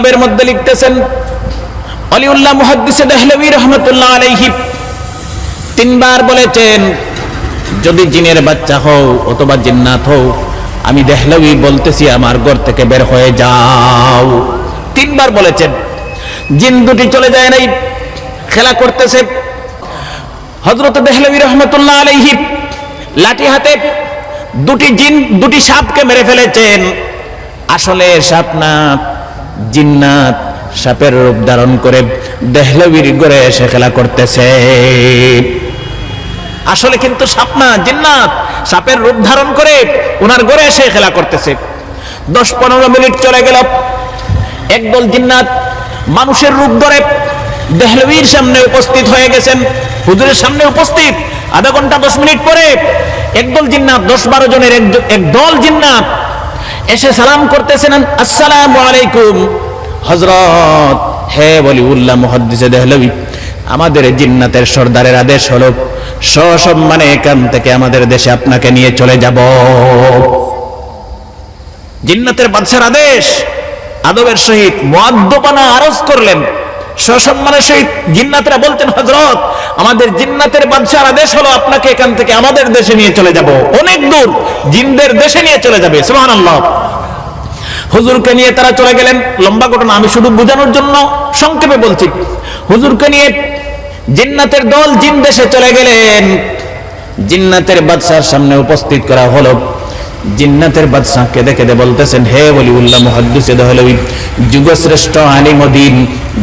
কিতাবের মধ্যে লিখতেছেন, অলিউল্লাহ মুহাদ্দিসে দেহলভী রহমতুল্লাহ আলাইহি তিনবার বলেছেন, যদি জিনের বাচ্চা হও অথবা জিন্নাত হও, আমি দেহলভী বলতেছি, আমার ঘর থেকে বের হয়ে যাও। তিনবার বলেছেন। জিন দুটি চলে যায় নাই, খেলা করতেছে। হজরত দেহলভী রহমতুল্লাহ আলাইহি লাঠি হাতে দুটি জিন, দুটি সাপকে মেরে ফেলেছেন। আসলে সাপ না জিন্নাত সাপের রূপ ধারণ করে দেহলবির গড়ে এসে খেলা করতেছে। আসলে কিন্তু সাপ না, জিন্নাত সাপের রূপ ধারণ করে ওনার গড়ে এসে খেলা করতেছে। দশ পনেরো মিনিট চলে গেল। একদল জিন্নাত মানুষের রূপ ধরে দেহলবির সামনে উপস্থিত হয়ে গেছেন। হুজুরের সামনে উপস্থিত। আধা ঘণ্টা দশ মিনিট পরে একদল জিন্নাত দশ বারো জনের এক- এক দল জিন্নাত এসে সালাম করতেছেন, আসসালাম আলাইকুম। হজরত হে বলি উল্লাহ মুহাদ্দিসে দেহলবি, আমাদের জিন্নাতের সর্দারের আদেশ হলো, সসম্মানে এখান থেকে আমাদের দেশে আপনাকে নিয়ে চলে যাব। জিন্নাতের বাদশার আদেশ, আদবের সহিত মদ্যপানা আরজ করলেন। সসম্মানের সহিত জিন্নাতরা বলতেন হজরত আমাদের জিন্নাতের বাদশার আদেশ হলো আপনাকে এখান থেকে আমাদের দেশে নিয়ে চলে যাব। অনেক দূর জিনদের দেশে নিয়ে চলে যাবে। সুবহানাল্লাহ। হুজুরকে নিয়ে তারা চলে গেলেন। লম্বা ঘটনা আমি শুধু বোঝানোর জন্য সংক্ষেপে বলছি। হুজুরকে নিয়ে জিন্নাতের দল জিন দেশে চলে গেলেন। জিন্নাতের বাদশার সামনে উপস্থিত করা হলো। জিন্নাতের বাদশাহকে দেখে দে বলতেছেন, হে বলি উল্লাহ মুহাদ্দিসে দহলবি যুগশ্রেষ্ঠ আলিমদিন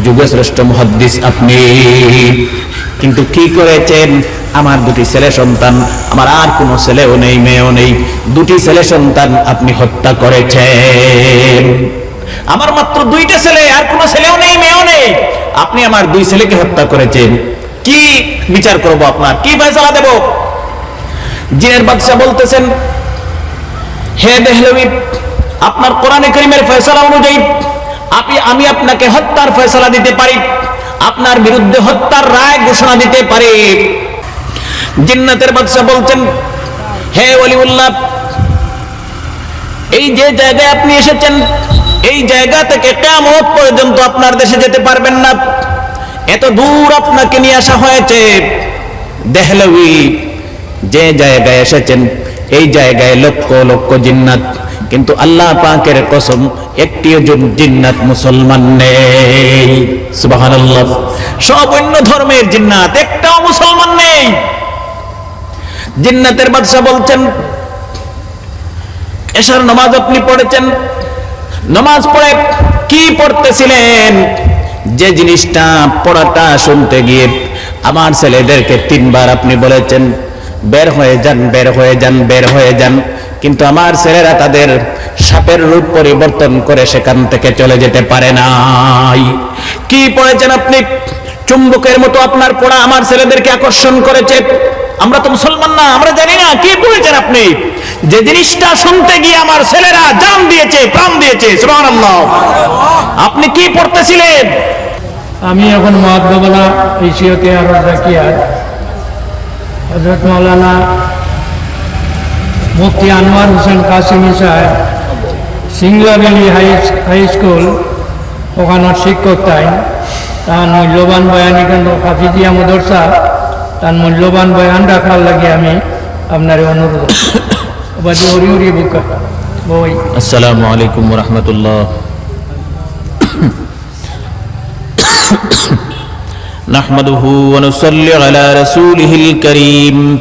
যুগশ্রেষ্ঠ মুহাদ্দিস আপনি। কিন্তু কি করেছেন? আমার দুটি ছেলে সন্তান, আমার আর কোনো ছেলেও নেই, মেয়েও নেই, দুটি ছেলে সন্তান আপনি হত্যা করেছেন। আমার মাত্র দুইটা ছেলে, আর কোনো ছেলেও নেই, মেয়েও নেই। আপনি আমার দুই ছেলেকে হত্যা করেছেন। কি বিচার করব আপনার? কি ফয়সালা দেব? জিনের বাদশাহ বলতেছেন হে দেহলবি, আপনার কোরআনে করিমের ফয়সালা অনুযায়ী, আপনি, আমি আপনাকে হত্যার ফয়সালা দিতে পারি, আপনার বিরুদ্ধে হত্যার রায় ঘোষণা দিতে পারি। জিন্নাতের বাদশাহ বলছেন, হে অলিউল্লাহ এই যে জায়গায় আপনি এসেছেন, এই জায়গা থেকে কেমন পর্যন্ত আপনার দেশে যেতে পারবেন না। এত দূর আপনাকে নিয়ে আসা হয়েছে, দেহলবি। যে জায়গায় এসেছেন, এই জায়গায় লক্ষ লক্ষ জিন্নাত। কিন্তু আল্লাহ পাকের কসম, একটিও জন- জিন্নাত মুসলমান নেই। সুবহানাল্লাহ। সব অন্য ধর্মের জিন্নাত, একটাও মুসলমান নেই। জিন্নাতের বাদশা বলছেন এসার নামাজ আপনি পড়েছেন? নামাজ পড়ে কি পড়তেছিলেন? যে জিনিসটা পড়াটা শুনতে গিয়ে আমার ছেলেদেরকে তিনবার আপনি বলেছেন বের হয়ে যান, বের হয়ে যান, বের হয়ে যান। কিন্তু আমার ছেলেরা তাদের সাপের রূপ পরিবর্তন করে সেখান থেকে চলে যেতে পারে নাই। কি পড়েছেন আপনি? চুম্বকের মতো আপনার পড়া আমার ছেলেদেরকে আকর্ষণ করেছে। আমরা তো মুসলমান না, আমরা জানি না, কি পড়েছেন আপনি? যে জিনিসটা শুনতে গিয়ে আমার ছেলেরা জান দিয়েছে, প্রাণ দিয়েছে আপনি কি পড়তেছিলেন? আমি এখন মহাদ্দবালা এশিয়াতে আরও রাখিয়ার হজরত মৌলানা মুফতি আনোয়ার হোসেন কাসিমি সাহেব সিংলা হাই হাই স্কুল, ওখানের শিক্ষক তাই। তার মূল্যবান বয়ান এখানে হাফিজিয়া মদরসা, তার মূল্যবান বয়ান রাখার লাগে আমি আপনার অনুরোধ বই। আসসালামু আলাইকুম রহমতুল্লাহ। نحمده ونصلي على رسوله الكريم.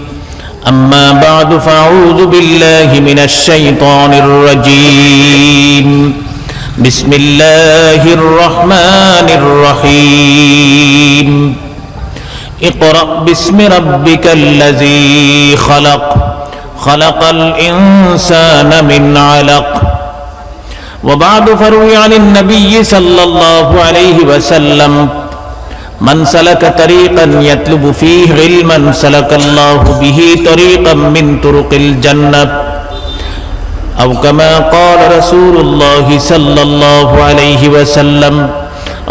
أما بعد فأعوذ بالله من الشيطان الرجيم. بسم الله الرحمن الرحيم. اقرأ باسم ربك الذي خلق. خلق الإنسان من علق. وبعد فروي عن النبي صلى الله عليه وسلم. من سلك طريقا يطلب فيه علما سلك الله به طريقا من طرق الجنة. أو كما قال رسول الله صلى الله عليه وسلم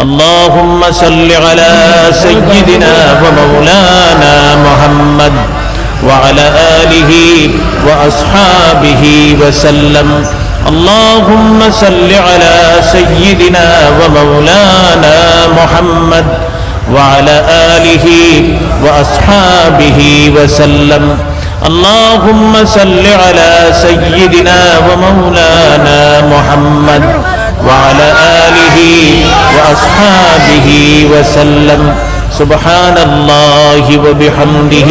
اللهم صل على سيدنا ومولانا محمد وعلى آله وأصحابه وسلم. اللهم صل على سيدنا ومولانا محمد وعلى آله وأصحابه وسلم. اللهم صل على سيدنا ومولانا محمد وعلى آله وأصحابه وسلم. سبحان الله وبحمده.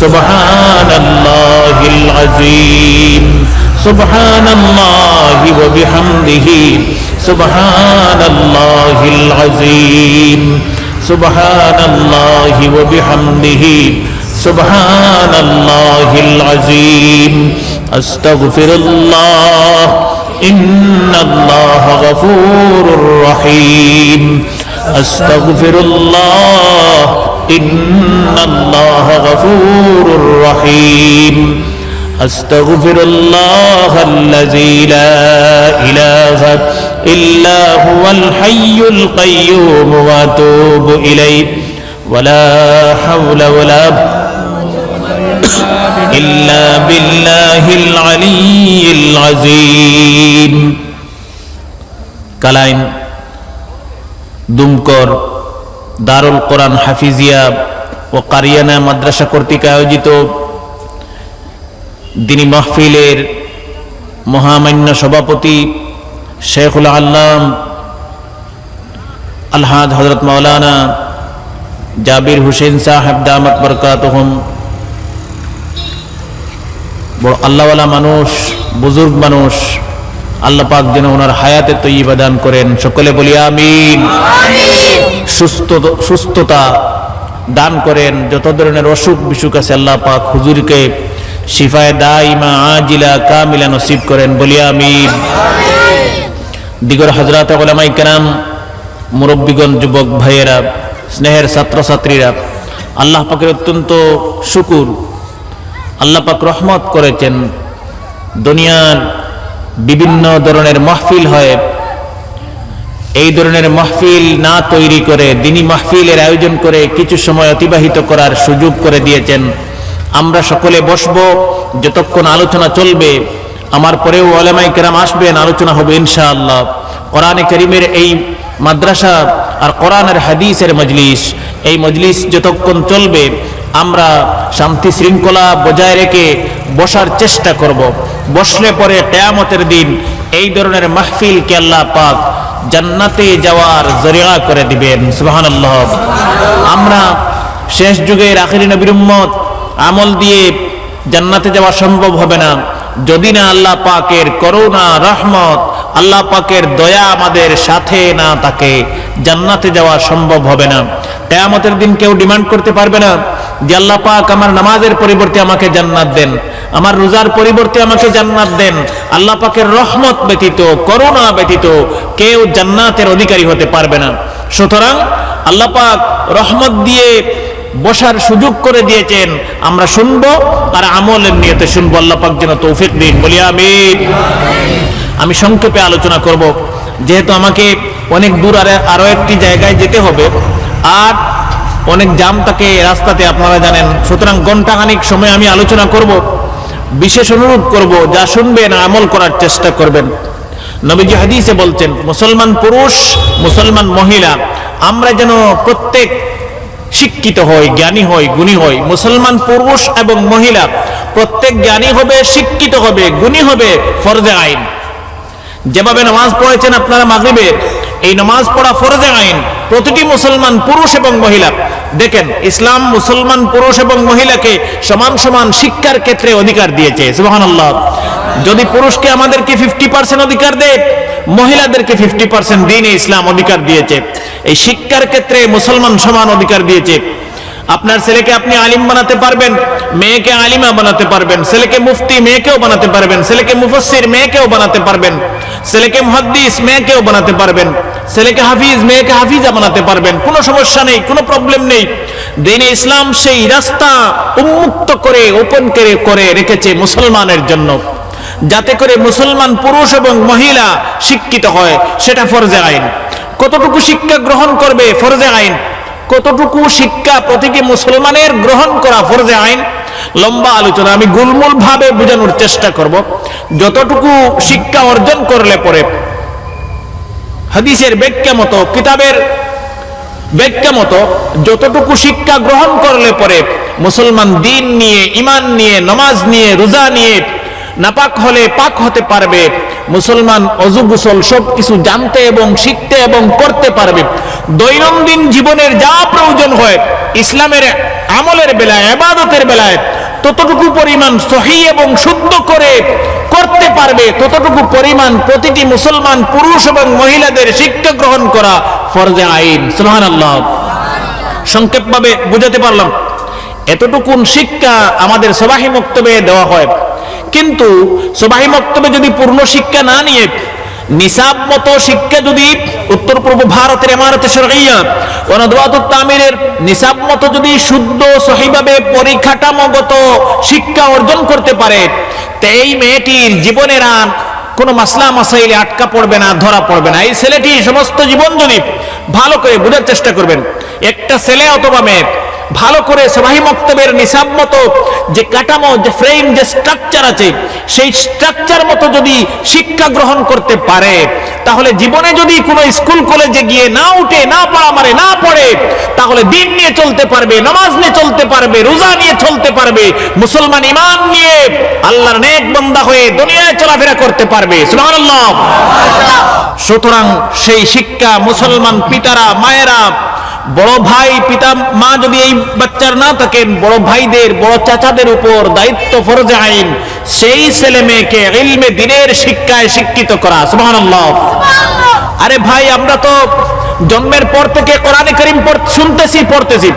سبحان الله العظيم. سبحان الله وبحمده. سبحان الله العظيم. سبحان الله وبحمده. سبحان الله العظيم استغفر الله إن الله غفور رحيم أستغفر الله إن الله غفور رحيم أستغفر الله الذي لا إله إلا هو الحي القيوم وأتوب إليه ولا حول ولا إلا بالله العلي العظيم কালাইন দুমকর দারুল কোরআন হাফিজিয়া ও কারিয়ানা মাদ্রাসা কর্তৃক আয়োজিত দিনী মাহফিলের মহামান্য সভাপতি শেখুল আল্লাম আলহাদ হজরত মৌলানা জাবির হুসেন সাহেব দামত বরকাতহম। বড় আল্লাহওয়ালা মানুষ বুজুর্গ মানুষ আল্লাহ পাক যেন ওনার হায়াতে তৈবা দান করেন। সকলে বলি আমিন। সুস্থ সুস্থতা দান করেন। যত ধরনের অসুখ বিসুখ আছে আল্লাহ পাক হুজুরকে শিফায় দাইমা আজিলা কামিলা নসিব করেন। বলি আমিন। দিগর হজরত ওলামাই কেরাম, মুরব্বীগণ, যুবক ভাইয়েরা, স্নেহের ছাত্রছাত্রীরা, আল্লাহ পাকের অত্যন্ত শুকুর, আল্লাহ পাক রহমত করেছেন। দুনিয়ার বিভিন্ন ধরনের মাহফিল হয়। এই ধরনের মাহফিল না তৈরি করে, দিনী মাহফিলের আয়োজন করে কিছু সময় অতিবাহিত করার সুযোগ করে দিয়েছেন। আমরা সকলে বসব, যতক্ষণ আলোচনা চলবে আমার পরেও ওলামাই কেরাম আসবেন আলোচনা হবে ইনশাআল্লাহ। কোরআনে করিমের এই মাদ্রাসা আর কোরআনের হাদিসের মজলিস, এই মজলিস যতক্ষণ চলবে, আমরা শান্তি শৃঙ্খলা বজায় রেখে বসার চেষ্টা করব। বসলে পরে কেয়ামতের দিন এই ধরনের মাহফিলকে আল্লাহ পাক জান্নাতে যাওয়ার জরিয়া করে দিবেন। সুবহানাল্লাহ। আমরা শেষ যুগের আখিরি নবীর আমল দিয়ে জান্নাতে যাওয়া সম্ভব হবে না। যদি না আল্লাহ পাকের করুণা, রহমত, আল্লাহ পাকের দয়া আমাদের সাথে না থাকে, জান্নাতে যাওয়া সম্ভব হবে না। কেয়ামতের দিন কেউ ডিমান্ড করতে পারবে না যে আল্লাহ পাক আমার নামাজের পরিবর্তে আমাকে জান্নাত দেন, আমার রোজার পরিবর্তে আমাকে জান্নাত দেন। আল্লাহ পাকের রহমত ব্যতীত, করুণা ব্যতীত কেউ জান্নাতের অধিকারী হতে পারবে না। সুতরাং আল্লাহ পাক রহমত দিয়ে বসার সুযোগ করে দিয়েছেন। আমরা শুনব আর আমলের নিয়তে শুনব। আল্লাহ পাক যেন তৌফিক দিন। বলি আমি আমি সংক্ষেপে আলোচনা করব। যেহেতু আমাকে অনেক দূর আরে আরও একটি জায়গায় যেতে হবে, আর অনেক জাম থাকে রাস্তাতে আপনারা জানেন। সুতরাং ঘন্টাখানিক সময় আমি আলোচনা করব, বিশেষ অনুরোধ করব, যা শুনবেন, আমল করার চেষ্টা করবেন। নবীজি হাদিসে বলছেন, মুসলমান পুরুষ, মুসলমান মহিলা, আমরা যেন প্রত্যেক শিক্ষিত হয়, জ্ঞানী হয়, গুণী হয়। মুসলমান, পুরুষ এবং মহিলা, প্রত্যেক জ্ঞানী হবে, শিক্ষিত হবে, গুণী হবে, ফরজে আইন। যেভাবে নামাজ পড়েছেন আপনারা মাগরিবের এই নামাজ পড়া ফরজে আইন। প্রতিটি মুসলমান, পুরুষ এবং মহিলা। দেখেন, ইসলাম মুসলমান, পুরুষ এবং মহিলাকে সমান সমান শিক্ষার ক্ষেত্রে অধিকার দিয়েছে। সুবহানাল্লাহ। যদি পুরুষকে আমাদেরকে ফিফটি পার্সেন্ট অধিকার দেয় মহিলাদেরকে ফিফটি পার্সেন্ট দিনে ইসলাম অধিকার দিয়েছে। এই শিক্ষার ক্ষেত্রে মুসলমান সমান অধিকার দিয়েছে। আপনার ছেলেকে আপনি আলিম বানাতে পারবেন, মেয়েকে আলিমা বানাতে পারবেন, ছেলেকে মুফতি মেয়েকেও বানাতে পারবেন, ছেলেকে মুফসির মেয়েকেও বানাতে পারবেন, ছেলেকে মুহাদ্দিস মেয়েকেও বানাতে পারবেন, ছেলেকে হাফিজ মেয়েকে হাফিজা বানাতে পারবেন, কোনো সমস্যা নেই, কোনো প্রবলেম নেই। দিনে ইসলাম সেই রাস্তা উন্মুক্ত করে ওপেন করে করে রেখেছে মুসলমানের জন্য। যাতে করে মুসলমান পুরুষ এবং মহিলা শিক্ষিত হয়, সেটা ফরজে আইন। কতটুকু শিক্ষা গ্রহণ করবে ফরজে আইন? কতটুকু শিক্ষা প্রতিটি মুসলমানের গ্রহণ করা ফরজে আইন? লম্বা আলোচনা, আমি গুলমুল ভাবে বোঝানোর চেষ্টা করব। যতটুকু শিক্ষা অর্জন করলে পরে হাদিসের ব্যাখ্যা মতো, কিতাবের ব্যাখ্যা মতো, যতটুকু শিক্ষা গ্রহণ করলে পরে মুসলমান দিন নিয়ে ইমান নিয়ে, নমাজ নিয়ে, রোজা নিয়ে নাপাক হলে পাক হতে পারবে। মুসলমান অজু গুসল সব কিছু জানতে এবং শিখতে এবং করতে পারবে। দৈনন্দিন জীবনের যা প্রয়োজন হয়, ইসলামের আমলের বেলায় এবাদতের বেলায়, ততটুকু পরিমাণ সহি এবং শুদ্ধ করে করতে পারবে। ততটুকু পরিমাণ প্রতিটি মুসলমান পুরুষ এবং মহিলাদের শিক্ষা গ্রহণ করা ফরজে আইন। সুবহান আল্লাহ সংক্ষেপভাবে বুঝাতে পারলাম। এতটুকুন শিক্ষা আমাদের সবাহি মক্তবে দেওয়া হয়। কিন্তু সবাহি মক্তবে যদি পূর্ণ শিক্ষা না নিয়ে, নিসাব মতো শিক্ষা যদি উত্তর পূর্ব ভারতের এমারতে ওনাদওয়াতুত তামিরের নিসাব মতো যদি শুদ্ধ, সহিভাবে পরিকাঠামোগত শিক্ষা অর্জন করতে পারে এই মেয়েটির জীবনের আর কোনো মাসলা মাসাইলে আটকা পড়বে না, ধরা পড়বে না। এই ছেলেটি সমস্ত জীবন যদি ভালো করে বোঝার চেষ্টা করবেন, একটা ছেলে অথবা মেয়ে ভালো করে সবাই মক্তবের নিসাব মতো যে কাঠামো, যে ফ্রেম যে স্ট্রাকচার আছে, সেই স্ট্রাকচার মতো যদি শিক্ষা গ্রহণ করতে পারে, তাহলে জীবনে যদি কোনো স্কুল কলেজে গিয়ে না উঠে, না পড়া মারে, না পড়ে, তাহলে দিন নিয়ে চলতে পারবে, নামাজ নিয়ে চলতে পারবে, রোজা নিয়ে চলতে পারবে, মুসলমান ইমান নিয়ে আল্লাহর নেক বন্দা হয়ে দুনিয়ায় চলাফেরা করতে পারবে। সুতরাং সেই শিক্ষা মুসলমান পিতারা, মায়েরা বড় ভাই, পিতা, মা যদি এই বাচ্চার না থাকেন, বড় ভাইদের, বড় চাচাদের উপর দায়িত্ব ফরজে আইন, সেই ছেলে মেয়েকে ইলমে দিনের শিক্ষায় শিক্ষিত করা, সুবহানাল্লাহ। আরে ভাই, আমরা তো জন্মের পর থেকে কোরআনে করিম শুনতেছি, পড়তেছি।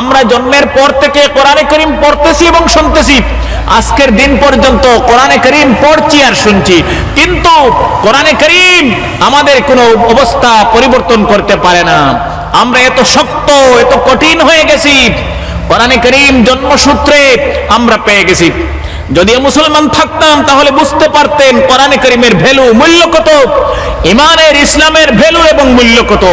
আমরা জন্মের পর থেকে কোরআনে করিম পড়তেছি এবং শুনতেছি। আজকের দিন পর্যন্ত কোরআনে করিম পড়ছি আর শুনছি। কিন্তু কোরআনে করিম আমাদের কোনো অবস্থা পরিবর্তন করতে পারে না। আমরা এত শক্ত, এত কঠিন হয়ে গেছি। কোরআনে করিম জন্মসূত্রে আমরা পেয়ে গেছি। যদিও মুসলমান থাকতাম, তাহলে বুঝতে পারতেন কোরআনে করিমের ভ্যালু, মূল্য কত? ইমানের ইসলামের ভ্যালু এবং মূল্য কত?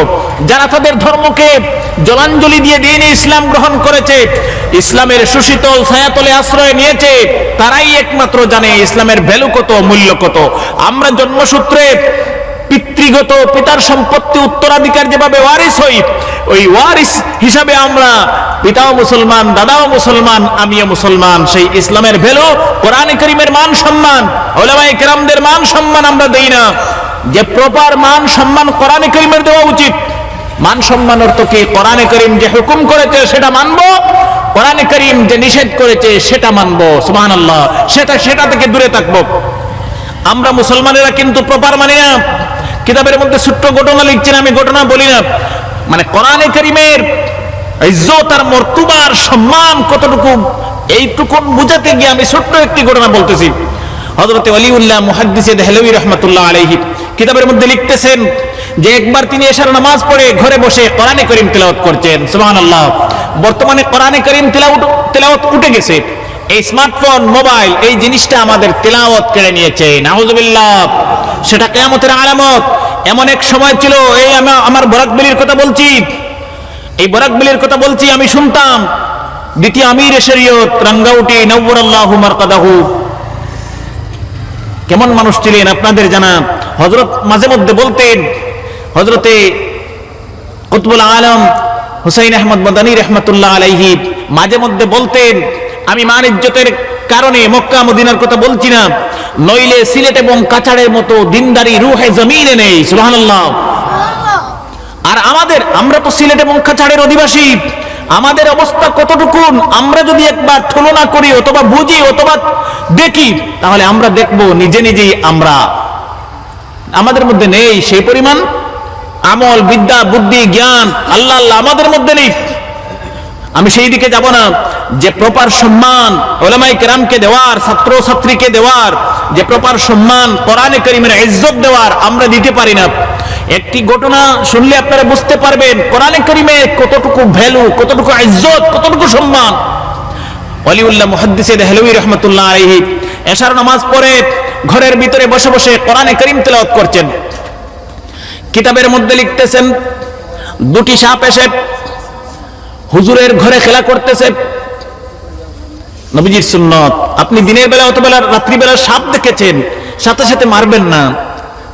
যারা তাদের ধর্মকে জলাঞ্জলি দিয়ে দিন ইসলাম গ্রহণ করেছে, ইসলামের সুশীতল ছায়াতলে আশ্রয় নিয়েছে, তারাই একমাত্র জানে ইসলামের ভ্যালু কত, মূল্য কত। আমরা জন্মসূত্রে পিতৃগত পিতার সম্পত্তি উত্তরাধিকার যেভাবে ওয়ারিস হই, ওই ওয়ারিস হিসাবে আমরা পিতাও মুসলমান, দাদাও মুসলমান, আমিও মুসলমান। সেই ইসলামের ভ্যালু, কোরআন করিমের মান সম্মান ওলামাই কেরামদের মান সম্মান আমরা দেই না। যে প্রপার মান সম্মান কোরআন করিমের দেওয়া উচিত, মান সম্মান অর্থ কি? কোরআনে করিম যে হুকুম করেছে সেটা মানবো, কোরআনে করিম যে নিষেধ করেছে সেটা মানবো, সুবহানাল্লাহ। সেটা সেটা থেকে দূরে থাকব। আমরা মুসলমানেরা কিন্তু প্রপার মানি না। কিতাবের মধ্যে ছোট্ট ঘটনা লিখছেন, আমি ঘটনা বলি না। মানে কোরআনে করিমের ইজ্জত আর মর্তুবার সম্মান কতটুকু এইটুকুন বুঝাতে গিয়ে আমি ছোট্ট একটি ঘটনা বলতেছি। হজরতে অলিউল্লাহ মুহাদ্দিসে দেহলভী রহমতুল্লাহ আলাইহি কিতাবের মধ্যে লিখতেছেন যে একবার তিনি এশার নামাজ পড়ে ঘরে বসে কোরআনে করিম তেলাওয়াত করছেন। সুবহানাল্লাহ। বর্তমানে কোরআনে করিম তেলাওয়াত তেলাওয়াত উঠে গেছে। এই স্মার্টফোন মোবাইল এই জিনিসটা আমাদের তেলাওয়াত কেড়ে নিয়েছে। নাউজুবিল্লাহ, সেটা কেয়ামতের আলামত। এমন এক সময় ছিল, এই আমা- আমার বরাকবিলির কথা বলছি। এই বরাকবিলির কথা বলছি, আমি শুনতাম। দ্বিতীয় আমির শরীয়ত, রাঙ্গাউটি নব্বরাল্লাহু মারকাদাহু। কেমন মানুষ ছিলেন আপনাদের জানা? হজরত মাঝে মধ্যে বলতেন হজরতে কুতবুল আলম, হুসাইন আহমদ মদানী রহমতুল্লাহ আলাইহি, মাঝে মধ্যে বলতেন আমি মান ইজ্জতের কারণে মক্কা মদিনার কথা বলছি না। নইলে সিলেট এবং কাছাড়ের মতো দিনদারি রুহে জমিনে নেই, সুবহানাল্লাহ। আর আমাদের, আমরা তো সিলেট এবং কাছাড়ের অধিবাসী। আমাদের অবস্থা কতটুকু? আমরা যদি একবার তুলনা করি অথবা বুঝি অথবা দেখি, তাহলে আমরা দেখব নিজে নিজেই আমরা। আমাদের মধ্যে নেই সেই পরিমাণ। আমল, বিদ্যা, বুদ্ধি, জ্ঞান, আল্লাহ আল্লাহ আমাদের মধ্যে নেই। আমি সেই দিকে যাব না, যে প্রপার সম্মান ওলামাই কেরামকে দেওয়ার ছাত্র ছাত্রীকে দেওয়ার, যে প্রপার সম্মান কোরআনে করিমের ইজ্জত দেওয়ার আমরা দিতে পারি না। একটি ঘটনা শুনলে আপনারা বুঝতে পারবেন, কোরআনে করিমের কতটুকু ভ্যালু কতটুকু ইজ্জত, কতটুকু সম্মান। অলিউল্লাহ মুহাদ্দিসে দেহলভী রহমতুল্লাহ আলাইহি এশার নামাজ পড়ে ঘরের ভিতরে বসে বসে কোরআনে করিম তেলাওয়াত করছেন। কিতাবের মধ্যে লিখতেছেন, দুটি সাপ এসে হুজুরের ঘরে খেলা করতেছে। নবীজির সুন্নত। আপনি দিনের বেলা অথবা রাত্রিবেলা সাপ দেখেছেন, সাথে সাথে মারবেন না।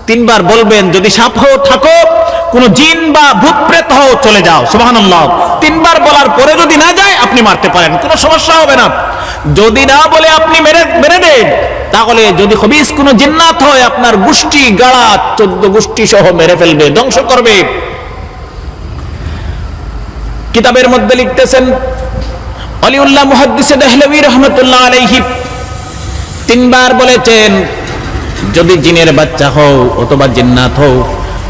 তিনবার বলবেন, যদি সাপ হও, থাকো। কোন জিন বা ভূত প্রেত হও, চলে যাও। সুবহানাল্লাহ। তিনবার বলার পরে যদি না যায়, আপনি মারতে পারেন। কোনো সমস্যা হবে না। যদি না বলে আপনি মেরে মেরে দেন, তাহলে যদি হবিস কোন জিন্নাত হয়, আপনার গোষ্ঠী, গাড়া, চোদ্দ গোষ্ঠী সহ মেরে ফেলবে, ধ্বংস করবে। কিতাবের মধ্যে লিখতেছেন, অলিউল্লাহ মুহাদ্দিসে দেহলভী রহমতুল্লাহ আলাইহি তিনবার বলেছেন, যদি জিনের বাচ্চা হও অথবা জিন্নাত হও,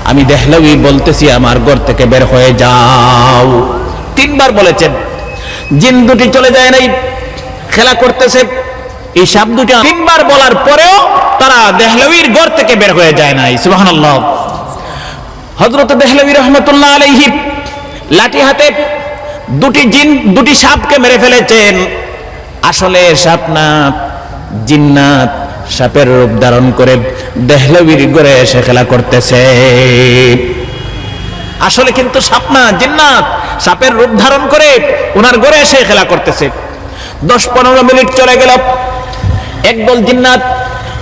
আমি দেহলভী বলতেছি, আমার ঘর থেকে বের হয়ে যাও। তিনবার বলেছেন। জিন দুটি চলে যায় নাই, খেলা করতেছে, এই সাপ দুটি তিনবার বলার পরেও তারা দেহলভীর ঘর থেকে বের হয়ে যায় নাই, সুবহানাল্লাহ। হজরত দেহলভী রহমতুল্লাহ আলাইহি লাঠি হাতে দুটি জিন, দুটি সাপকে মেরে ফেলেছেন। আসলে সাপ না জিন্নাত সাপের রূপ ধারণ করে দেহলবির ঘরে এসে খেলা করতেছে। আসলে কিন্তু সাপ না জিন্নাত সাপের রূপ ধারণ করে ওনার ঘরে এসে খেলা করতেছে। দশ পনেরো মিনিট চলে গেল। একদল জিন্নাত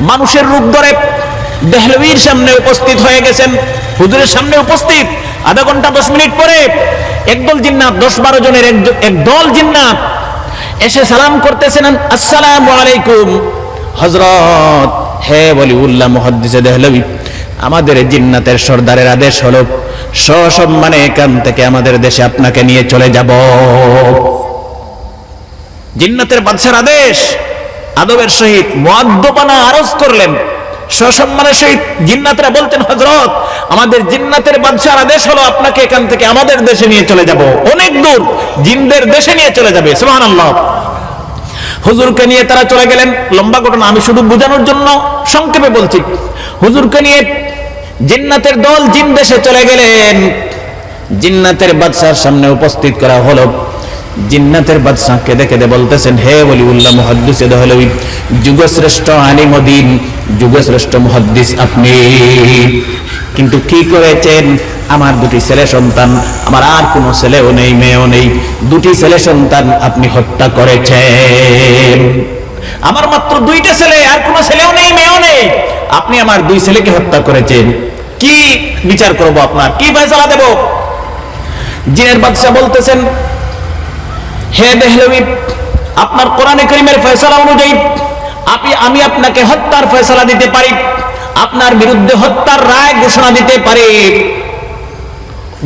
মানুষের রূপ ধরে দেহলবির সামনে উপস্থিত হয়ে গেছেন। হুজুরের সামনে উপস্থিত। আধা ঘণ্টা দশ মিনিট পরে একদল জিন্নাত, দশ বারো জনের এক- দল জিন্নাত এসে সালাম করতেছেন, আসসালামু আলাইকুম। হজরত হে বলি উল্লাহ মুহাদ্দিসে দেহলবী, আমাদের জিন্নাতের সর্দারের আদেশ হলো, সসম্মানে এখান থেকে আমাদের দেশে আপনাকে নিয়ে চলে যাব। জিন্নাতের বাদশার আদেশ আদবের সহিত মদ্যপানা আরজ করলেন। সসম্মানের সহিত জিন্নাতরা বলতেন হজরত আমাদের জিন্নাতের বাদশার আদেশ হলো আপনাকে এখান থেকে আমাদের দেশে নিয়ে চলে যাব। অনেক দূর জিনদের দেশে নিয়ে চলে যাবে। সুবহানাল্লাহ। হুজুরকে নিয়ে তারা চলে গেলেন। লম্বা ঘটনা, আমি শুধু বোঝানোর জন্য সংক্ষেপে বলছি। হুজুরকে নিয়ে জিন্নাতের দল জিন দেশে চলে গেলেন। জিন্নাতের বাদশার সামনে উপস্থিত করা হলো। জিন্নাতের বাদশাহকে দেখে দে বলতেছেন, হে বলি উল্লাহ মুহাদ্দিস দহলবি যুগশ্রেষ্ঠ আলিমদিন যুগশ্রেষ্ঠ মুহাদ্দিস আপনি। কিন্তু কি করেছেন? আমার দুটি ছেলে সন্তান, আমার আর কোনো ছেলেও নেই, মেয়েও নেই, দুটি ছেলে সন্তান আপনি হত্যা করেছেন। আমার মাত্র দুইটা ছেলে, আর কোনো ছেলেও নেই, মেয়েও নেই। আপনি আমার দুই ছেলেকে হত্যা করেছেন। কি বিচার করব আপনার? কি ফয়সালা দেব? জিনের বাদশাহ বলতেছেন হে দেহলবি, আপনার কোরআনে করিমের ফয়সালা অনুযায়ী, আপনি, আমি আপনাকে হত্যার ফয়সালা দিতে পারি, আপনার বিরুদ্ধে হত্যার রায় ঘোষণা দিতে পারি।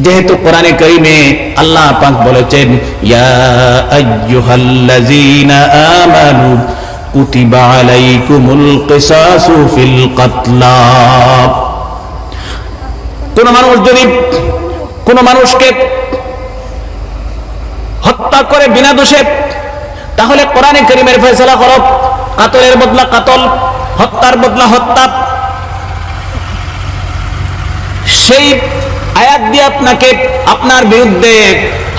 যেহেতু কোরআনে করিমে আল্লাহ পাক বলেছেন, ইয়া আইয়ুহাল্লাযীনা আমানু কুতিবা আলাইকুমুল কিসাসু ফিল কাতলা। কোন মানুষ যদি, কোন মানুষকে হত্যা করে বিনা দোষে, তাহলে কোরআনে করিমের ফয়সালা করো। কাতলের বদলা কাতল, হত্যার বদলা হত্যা। সেই আয়াত দিয়ে আপনাকে আপনার বিরুদ্ধে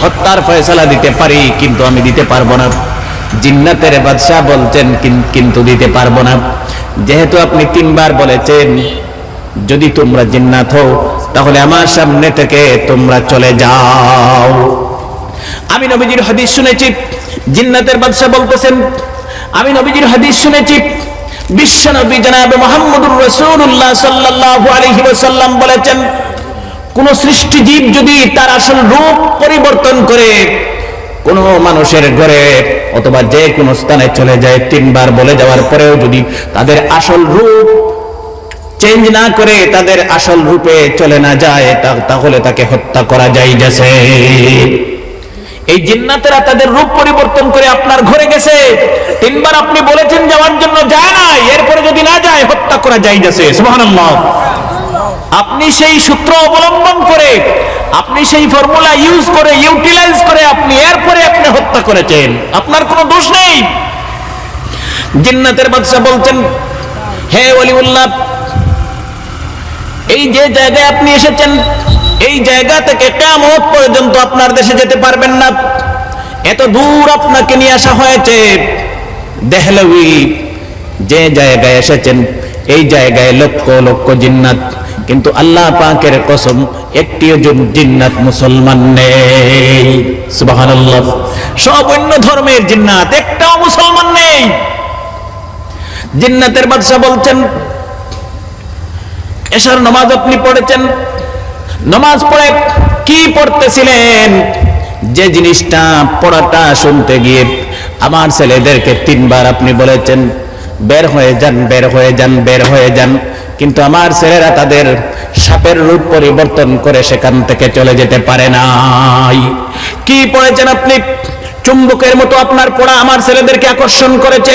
হত্যার ফয়সালা দিতে পারি, কিন্তু আমি দিতে পারব না। জিন্নাতের বাদশাহ বলছেন কিন্তু দিতে পারব না। যেহেতু আপনি তিনবার বলেছেন, যদি তোমরা জিন্নাত হও, তাহলে আমার সামনে থেকে তোমরা চলে যাও। আমি নবীজির হাদিস শুনেছি, জিন্নাতের বাদশাহ বলতেছেন, আমি নবীজির হাদিস শুনেছি, বিশ্ব নবী জনাব মোহাম্মদুর রসুল্লাহ সাল্লাল্লাহু আলাইহি ওয়াসাল্লাম বলেছেন, কোন সৃষ্টি জীব যদি তার আসল রূপ পরিবর্তন করে, কোন মানুষের ঘরে অথবা যে কোনো স্থানে চলে যায়, তিনবার বলে যাওয়ার পরেও যদি তাদের আসল রূপ চেঞ্জ না করে, তাদের আসল রূপে চলে না যায় তাহলে তাকে হত্যা করা যায় গেছে এই জিন্নাতেরা তাদের রূপ পরিবর্তন করে আপনার ঘরে গেছে। তিনবার আপনি বলেছেন যাওয়ার জন্য যায় না এরপরে যদি না যায়, হত্যা করা যায় গেছে আপনি সেই সূত্র অবলম্বন করে, আপনি সেই ফর্মুলা ইউজ করে, ইউটিলাইজ করে আপনি এরপরে আপনি হত্যা করেছেন। আপনার কোনো দোষ নেই। জিন্নাতের বাদশা বলছেন, হে অলিউল্লাহ এই যে জায়গায় আপনি এসেছেন এই জায়গা থেকে কেমন পর্যন্ত আপনার দেশে যেতে পারবেন না। এত দূর আপনাকে নিয়ে আসা হয়েছে। দেহলবি যে জায়গায় এসেছেন, এই জায়গায় লক্ষ লক্ষ জিন্নাত। কিন্তু আল্লাহ পাকের কসম, একটিও জিন্নাত মুসলমান নেই। সুবহানাল্লাহ। সব অন্য ধর্মের জিন্নাত, একটাও মুসলমান নেই। জিন্নাতের বাদশা বলছেন, এশার নামাজ আপনি পড়েছেন নামাজ পড়ে কি পড়তেছিলেন? যে জিনিসটা পড়াটা শুনতে গিয়ে আমার ছেলেদেরকে তিনবার আপনি বলেছেন, বের হয়ে যান, বের হয়ে যান, বের হয়ে যান। কিন্তু আমার ছেলেরা তাদের সাপের রূপ পরিবর্তন করে সেখান থেকে চলে যেতে পারে নাই। কি পড়েছেন আপনি? চুম্বকের মতো আপনার পড়া আমার ছেলেদেরকে আকর্ষণ করেছে।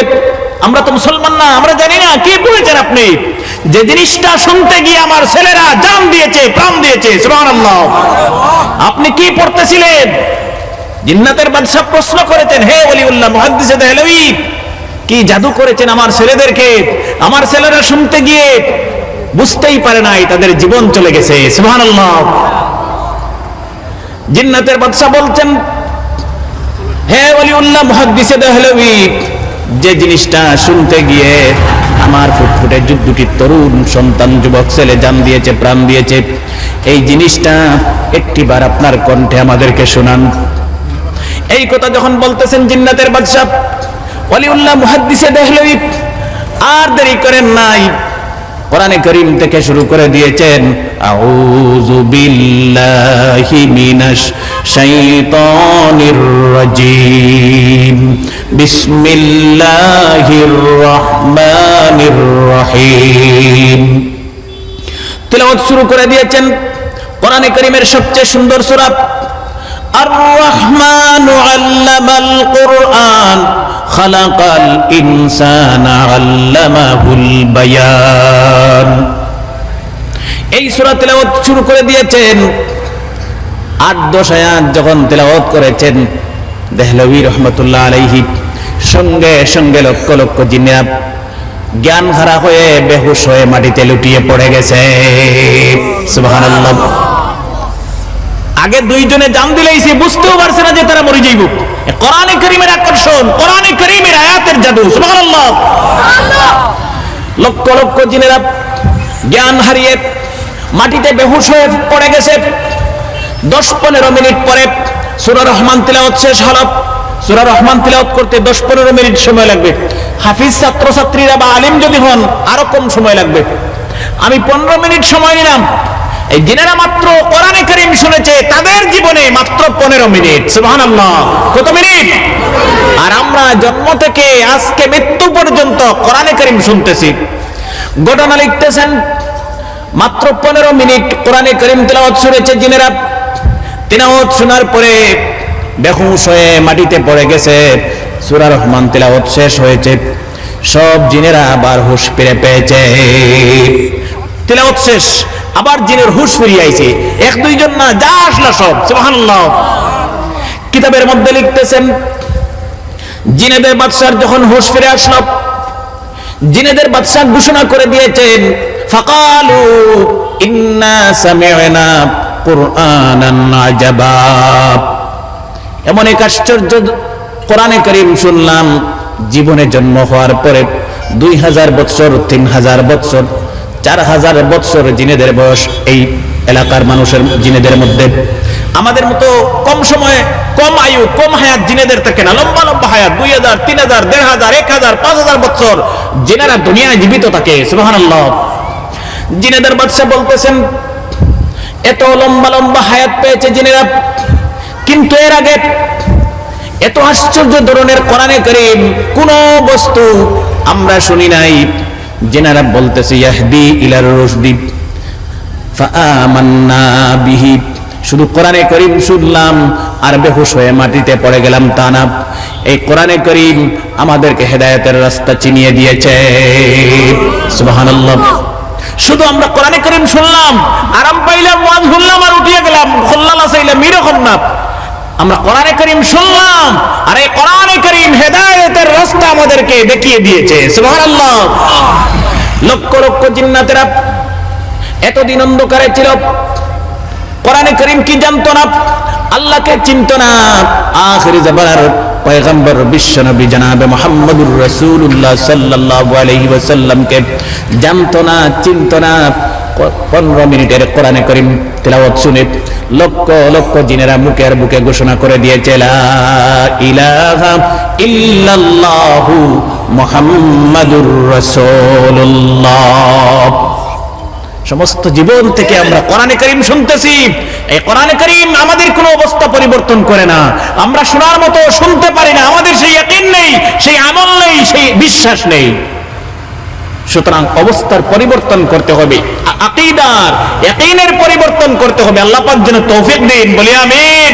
আমরা তো মুসলমান না, আমরা জানি না, কি পড়েছেন আপনি? যে জিনিসটা শুনতে গিয়ে আমার ছেলেরা জান দিয়েছে, প্রাণ দিয়েছে আপনি কি পড়তেছিলেন? জিন্নাতের বাদশা প্রশ্ন করেছেন, হে ওলিউল্লাহ মুহাদ্দিসে দেহলভী কি জাদু করেছেন আমার ছেলেদেরকে? আমার ছেলেরা শুনতে গিয়ে বুঝতেই পারে নাই, তাদের জীবন চলে গেছে জিন্নাতের বাদশা বলছেন, হে ওলিউল্লাহ মুহাদ্দিসে দেহলভী যে জিনিসটা শুনতে গিয়ে আমার ফুটফুটে দুটি তরুণ সন্তান যুবক ছেলে জান দিয়েছে, প্রাণ দিয়েছে, এই জিনিসটা একটিবার আপনার কণ্ঠে আমাদেরকে শোনান। এই কথা যখন বলতেছেন জিন্নাতের বাদশাহ অলিউল্লাহ মুহাদ্দিসে দেখলই আর দেরি করেন নাই। কোরআনে করিম থেকে শুরু করে দিয়েছেন, আউযু বিল্লাহি মিনাশ শাইতানির রাজিম। বিসমিল্লাহির রহমানির রহিম। তেলাওয়াত শুরু করে দিয়েছেন কোরআনে করিমের সবচেয়ে সুন্দর সূরা আর রহমান আল্লামাল কোরআন। খালাকাল আল্লামাহুল বায়ান। এই তেলাওয়াত শুরু করে দিয়েছেন। আট দশ আয়াত যখন তেলাওয়াত করেছেন, দেহলভী রহমতুল্লাহ আলাইহি, সঙ্গে সঙ্গে লক্ষ লক্ষ জিন্নাত জ্ঞান হারা হয়ে বেহুশ হয়ে মাটিতে লুটিয়ে পড়ে গেছে। সুবহানাল্লাহ। আগে দুইজনে জান দিলেইছে বুঝতেও পারছে না যে তারা মরে যাইব। কোরআনে করিমের আকর্ষণ কোরআনে করিমের আয়াতের জাদু, সুবহানাল্লাহ। লক্ষ লক্ষ জিনেরা জ্ঞান হারিয়ে মাটিতে বেহুশ হয়ে পড়ে গেছে। দশ পনেরো মিনিট পরে সুরা রহমান তিলাওয়াত শেষ হলো। সুরা রহমান তিলাওয়াত করতে দশ পনেরো মিনিট সময় লাগবে। হাফিজ ছাত্রছাত্রীরা বা আলিম যদি হন, আরও কম সময় লাগবে। আমি পনেরো মিনিট সময় নিলাম। এই জিনেরা মাত্র কোরআনে করিম শুনেছে, তাদের জীবনে মাত্র পনেরো মিনিট। সুবহান কত মিনিট? আর আমরা জন্ম থেকে আজকে মৃত্যু পর্যন্ত কোরআনে করিম শুনতেছি। ঘটনা লিখতেছেন, মাত্র পনেরো মিনিট কোরআনে করিম তেলাওয়াত শুনেছে জিনেরা। তেলাওয়াত শোনার পরে বেহুশ হয়ে মাটিতে পড়ে গেছে। সূরা রহমান তেলাওয়াত শেষ হয়েছে। সব জিনেরা আবার হুশ ফিরে পেয়েছে। তেলাওয়াত শেষ। আবার জিনের হুশ ফিরিয়ে আইছে। এক দুইজন না, যা আসলো সব, সুবহানাল্লাহ। কিতাবের মধ্যে লিখতেছেন, জিনেদের বাদশার যখন হুশ ফিরে আসলো, জিনেদের বাদশাহ ঘোষণা করে দিয়েছেন, ফাকালু ইন্না সামি'না কুরআনান আজাবা। এমন এক আশ্চর্য কোরআনে করিম শুনলাম, জীবনে জন্ম হওয়ার পরে দুই হাজার বৎসর, তিন হাজার বৎসর চার হাজার বৎসর জিনেদের বয়স এই এলাকার মানুষের, জিনেদের মধ্যে। আমাদের মতো কম সময়ে কম আয়ু, কম হায়াত জিনেদের থাকে না, লম্বা লম্বা হায়াত, দুই হাজার, তিন হাজার, দেড় হাজার, এক হাজার, পাঁচ হাজার বৎসর জিনেরা দুনিয়ায় জীবিত থাকে জিনেদের বাদশা বলতেছেন, এত লম্বা লম্বা হায়াত পেয়েছে জিনেরা, কিন্তু এর আগে এত আশ্চর্য ধরনের কোরআনে করিম কোন বস্তু আমরা শুনি নাই। জেনারা বলতেছে, ইয়াহদি ইলার রশদি। ফাআমান্না বিহি। শুধু কোরআনে করিম শুনলাম, আর বেহুশ হয়ে মাটিতে পড়ে গেলাম তা না। এই কোরআনে করিম আমাদেরকে হেদায়েতের রাস্তা চিনিয়ে দিয়েছে। সুবহানাল্লাহ। শুধু আমরা কোরআনে করিম শুনলাম, আরাম পাইলাম, ওয়াজ শুনলাম আর উঠিয়ে গেলাম। খোল্লালা চাইলাম এরকম না। আমরা কোরআনে করিম শুনলাম, আর এই কোরআনে করিম হেদায়েতের রাস্তা আমাদেরকে দেখিয়ে দিয়েছে। সুবহানাল্লাহ। লক্ষ লক্ষ জিন্নাতেরা এতদিন অন্ধকারে ছিল। কোরআনে করিম কি জানতো না? আল্লাহকে চিনত না। আখিরি জামানার পয়গম্বর বিশ্বনবী জনাবে মুহাম্মদুর রাসূলুল্লাহ সাল্লাল্লাহু আলাইহি ওয়াসাল্লামকে জানতো না, চিনত না। পনেরো মিনিটের কোরআনে করিম তেলাওয়াত শুনে লক্ষ লক্ষ জিনেরা মুখের বুকে ঘোষণা করে দিয়েছে ইল্লাল্লাহু সমস্ত জীবন থেকে আমরা কোরআনে করিম শুনতেছি। এই কোরআনে করিম আমাদের কোনো অবস্থা পরিবর্তন করে না। আমরা শোনার মতো শুনতে পারি না। আমাদের সেই ইয়াকিন নেই, সেই আমল নেই, সেই বিশ্বাস নেই। সুতরাং অবস্থার পরিবর্তন করতে হবে আকিদার একইনের পরিবর্তন করতে হবে। আল্লাহ পাক যেন তৌফিক দিন, বলি আমিন।